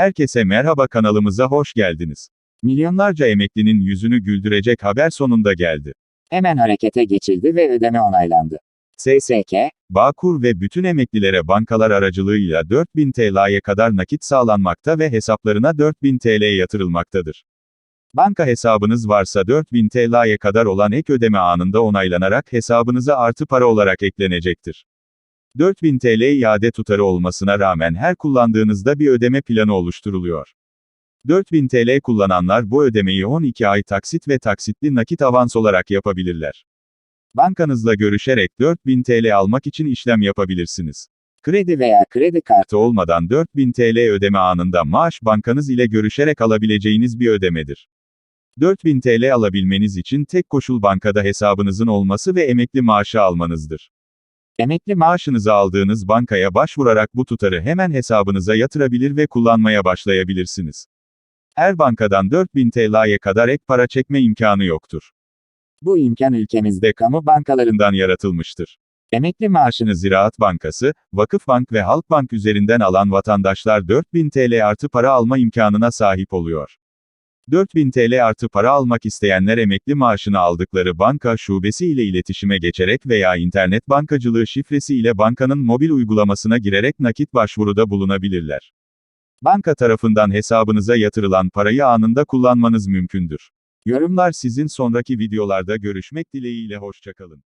Herkese merhaba kanalımıza hoş geldiniz. Milyonlarca emeklinin yüzünü güldürecek haber sonunda geldi. Hemen harekete geçildi ve ödeme onaylandı. SSK, Bağkur ve bütün emeklilere bankalar aracılığıyla 4000 TL'ye kadar nakit sağlanmakta ve hesaplarına 4000 TL yatırılmaktadır. Banka hesabınız varsa 4000 TL'ye kadar olan ek ödeme anında onaylanarak hesabınıza artı para olarak eklenecektir. 4000 TL iade tutarı olmasına rağmen her kullandığınızda bir ödeme planı oluşturuluyor. 4000 TL kullananlar bu ödemeyi 12 ay taksit ve taksitli nakit avans olarak yapabilirler. Bankanızla görüşerek 4000 TL almak için işlem yapabilirsiniz. kredi veya kredi kartı olmadan 4000 TL ödeme anında maaş bankanız ile görüşerek alabileceğiniz bir ödemedir. 4000 TL alabilmeniz için tek koşul bankada hesabınızın olması ve emekli maaşı almanızdır. Emekli maaş Maaşınızı aldığınız bankaya başvurarak bu tutarı hemen hesabınıza yatırabilir ve kullanmaya başlayabilirsiniz. Her bankadan 4000 TL'ye kadar ek para çekme imkanı yoktur. bu imkan ülkemizde kamu bankalarında Bundan yaratılmıştır. emekli Maaşını Ziraat Bankası, Vakıfbank ve Halkbank üzerinden alan vatandaşlar 4000 TL artı para alma imkanına sahip oluyor. 4000 TL artı para almak isteyenler emekli maaşını aldıkları banka şubesi ile iletişime geçerek veya internet bankacılığı şifresi ile bankanın mobil uygulamasına girerek nakit başvuruda bulunabilirler. Banka tarafından hesabınıza yatırılan parayı anında kullanmanız mümkündür. Yorumlar sizin sonraki videolarda görüşmek dileğiyle hoşçakalın.